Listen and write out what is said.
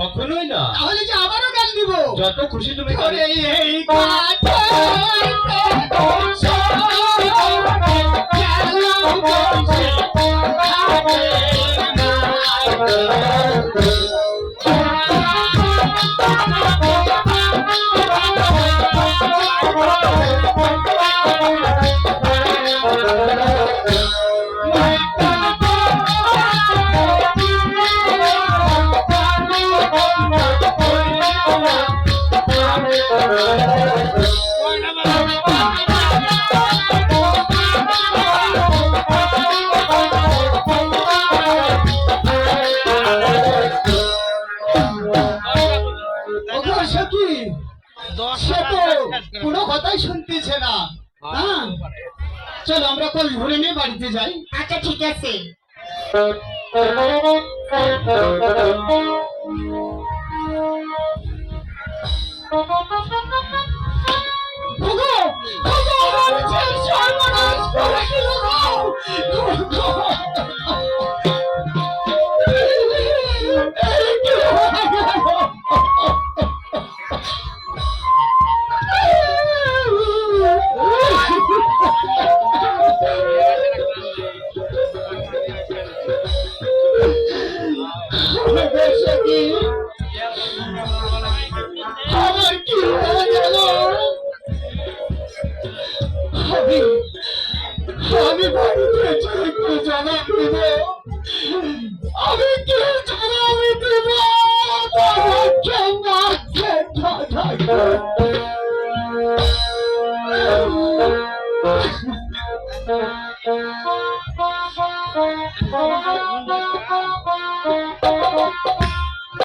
কখনোই না। তাহলে যে আবারও গান দিব। যত খুশি তুমি করে। এই কোনো কথাই শুনতেছে না হ্যাঁ চলো আমরা কল ভরে নিয়ে বাড়িতে যাই আচ্ছা ঠিক আছে গো। ওগো। আমি বাড়িতে একটু জবাব দেব আমি কি জবাব দেব Thank you.